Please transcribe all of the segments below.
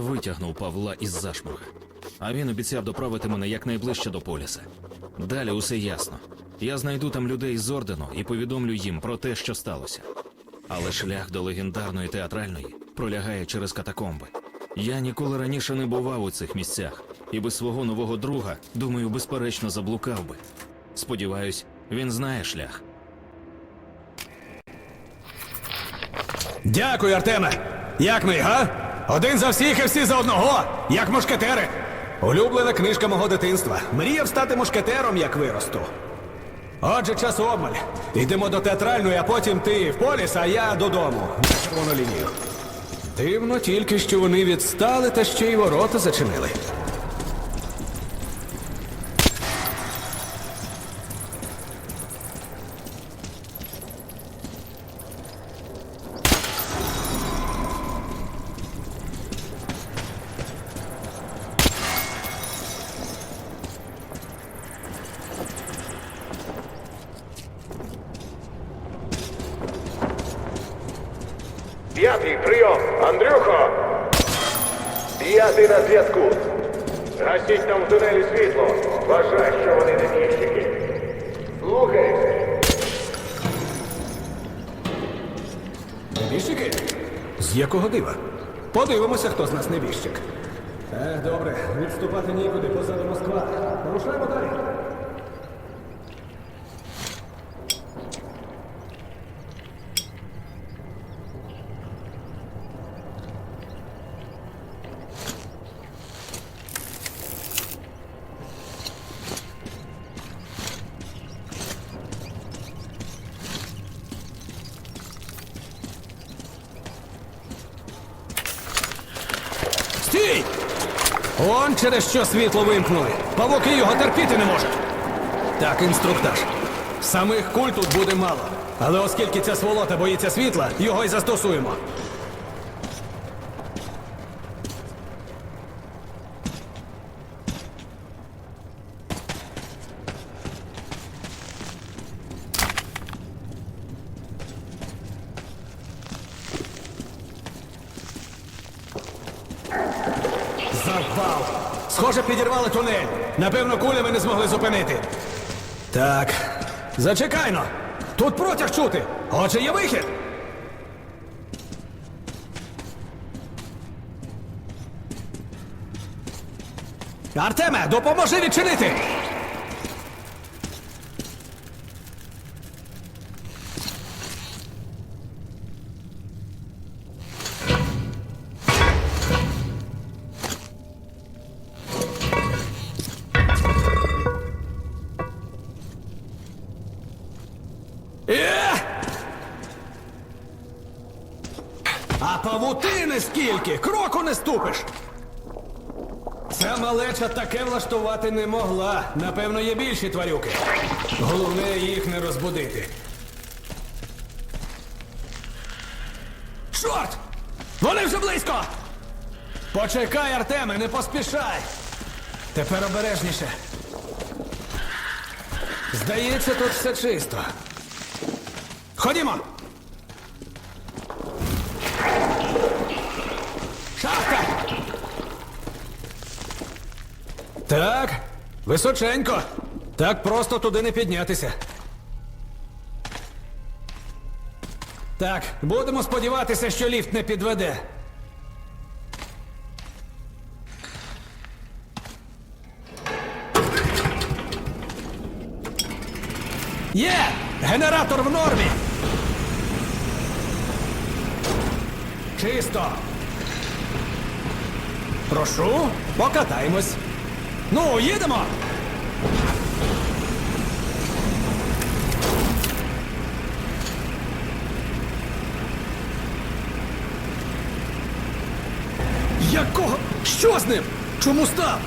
Витягнув Павла із зашморга, а він обіцяв доправити мене якнайближче до поліса. Далі усе ясно. Я знайду там людей з ордену і повідомлю їм про те, що сталося. Але шлях до легендарної театральної пролягає через катакомби. Я ніколи раніше не бував у цих місцях, і без свого нового друга, думаю, безперечно заблукав би. Сподіваюсь, він знає шлях. Дякую, Артеме. Як ми, га? Один за всіх і всі за одного, як мушкетери. Улюблена книжка мого дитинства. Мріяв стати мушкетером, як виросту. Отже, час обмаль. Йдемо до театральної, а потім ти в поліс, а я додому. На червону лінію. Дивно тільки, що вони відстали та ще й ворота зачинили. П'ятий прийом. Андрюхо! П'ятий на зв'язку. Гасіть там в тунелі світло. Вважай, що вони не небіжчики. Слухайся. Небіжчики? З якого дива? Подивимося, хто з нас небіжчик. Ех, добре, відступати нікуди, позаду Москва. Рушаємо далі. Он через що світло вимкнули. Павуки його терпіти не можуть. Так, інструктаж. Самих куль тут буде мало. Але оскільки ця сволота боїться світла, його й застосуємо. Завал! Схоже, підірвали тунель. Напевно, кулями не змогли зупинити. Так. Зачекайно! Тут протяг чути! Отже, є вихід! Артеме, допоможи відчинити! Скільки? Кроку не ступиш. Ця малеча таке влаштувати не могла. Напевно, є більші тварюки. Головне їх не розбудити. Чорт! Вони вже близько! Почекай, Артеме, не поспішай! Тепер обережніше. Здається, тут все чисто. Ходімо! Так, височенько. Так просто туди не піднятися. Так, будемо сподіватися, що ліфт не підведе. Є! Генератор в нормі! Чисто. Прошу, покатаємось. Ну, їдемо. Якого? Що з ним? Чому став?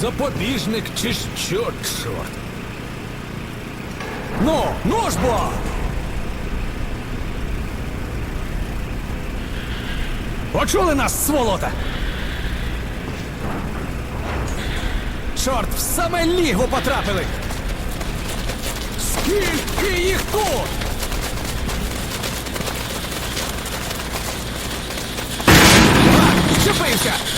Запобіжник чи що, чорт? Ну, ну ж бо! Почули нас, сволота? Чорт, в саме лігво потрапили! Скільки їх тут?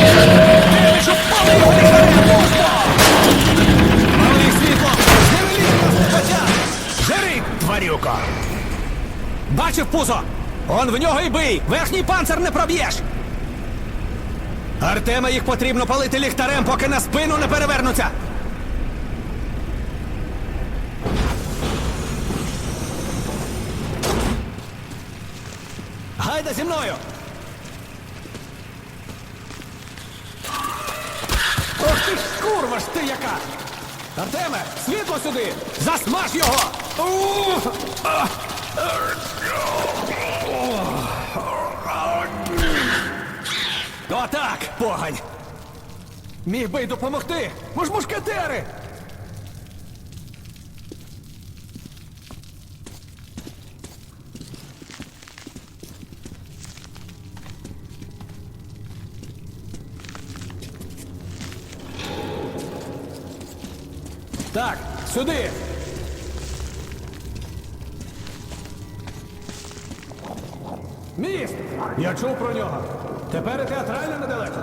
А, тварюко! Бачив пузо? Он в нього й бий! Верхній панцир не проб'єш! Артема їх потрібно палити ліхтарем, поки на спину не перевернуться! Гайда зі мною! Ох ти ж курва ж ти яка! Артеме, світло сюди! Засмаж його! Отак, погань! Міг би й допомогти! Ми ж мушкетери! Так, сюди! Міст! Я чув про нього. Тепер і театрально недалеко.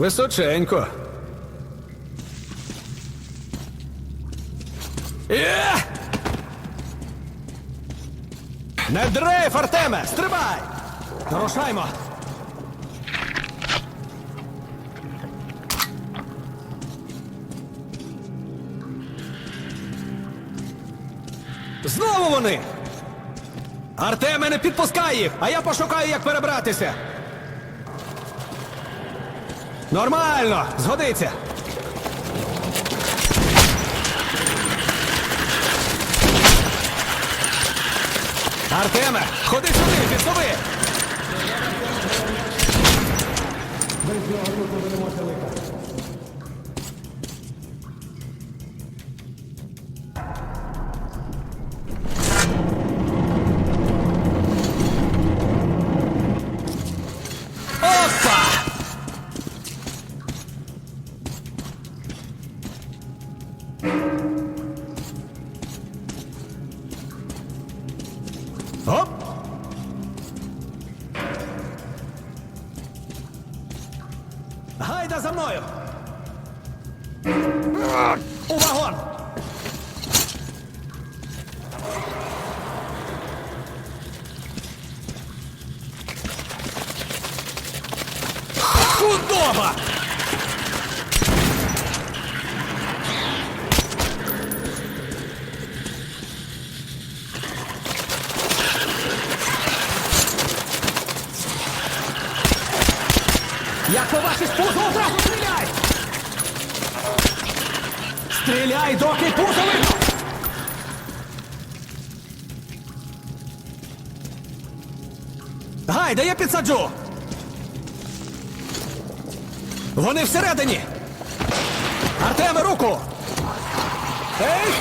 Височенько. Є! Не дрейф, Артеме! Стрибай! Рушаймо! Знову вони! Артеме, не підпускай їх, а я пошукаю, як перебратися. Нормально, згодиться. Артеме, ходи сюди, підсоби! Опа! Худоба! Як побачиш пузо, одразу стріляй! Стріляй, доки пузо видно! Гайда, я підсаджу! Вони всередині! Артеме, руку! Ей!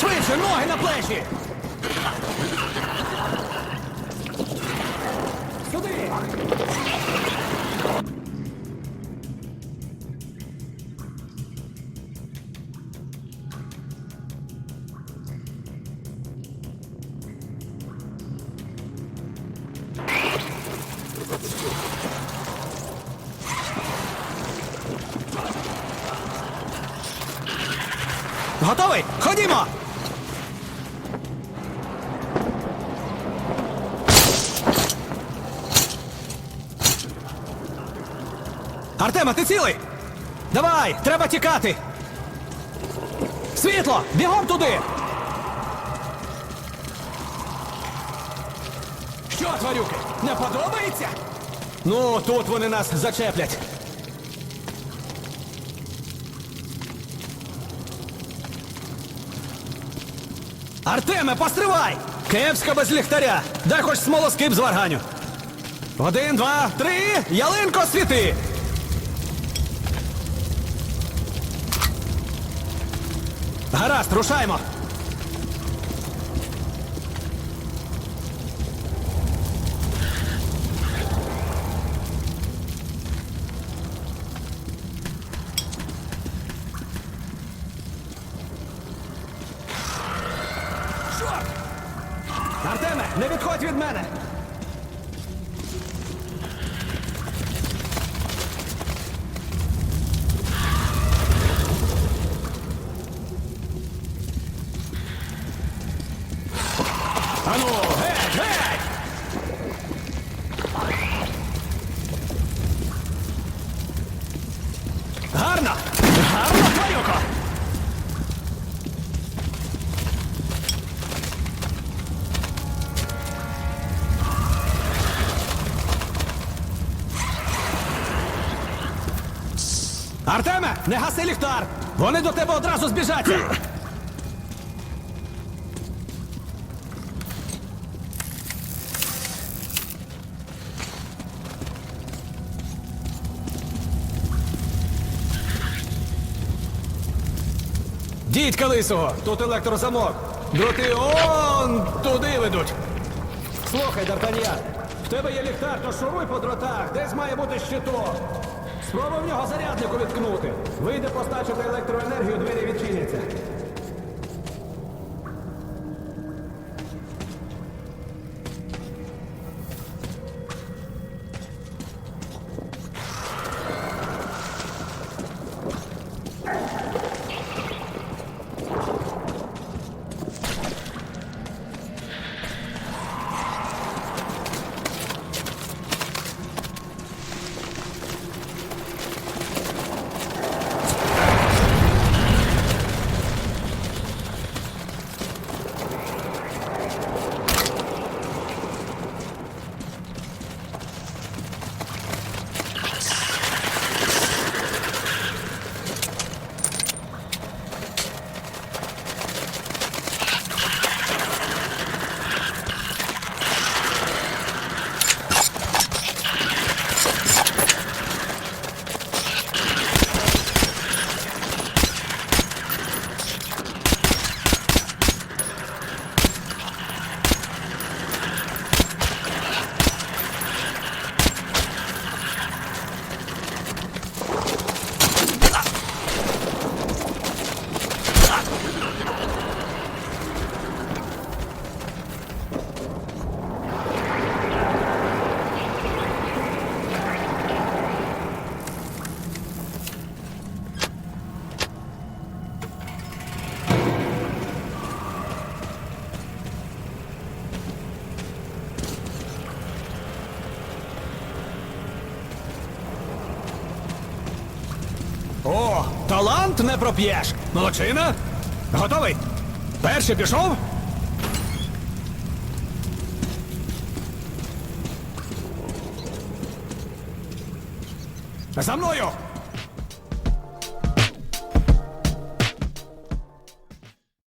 Швидше, ноги на плечі! Сюди! Готовий? Ходімо! Артема, ти цілий? Давай, треба тікати. Світло! Бігом туди! Що, тварюки, не подобається? Ну, тут вони нас зачеплять. Артеме, постривай! Кепська без ліхтаря! Дай хоч смолоскип з варганю. Один, два, три, ялинко світи! Гаразд, рушаймо! Артеме, не гаси ліхтар! Вони до тебе одразу збіжаться! Дідька лисого, тут електрозамок. Дроти он туди ведуть. Слухай, Д'Артаньян, в тебе є ліхтар, то шуруй по дротах, десь має бути щиток. Спробуй в нього заряднику відкнути. Вийде постачити електроенергію, двері відчиняться. Талант не проп'єш. Молодчина. Готовий? Перший пішов. За мною!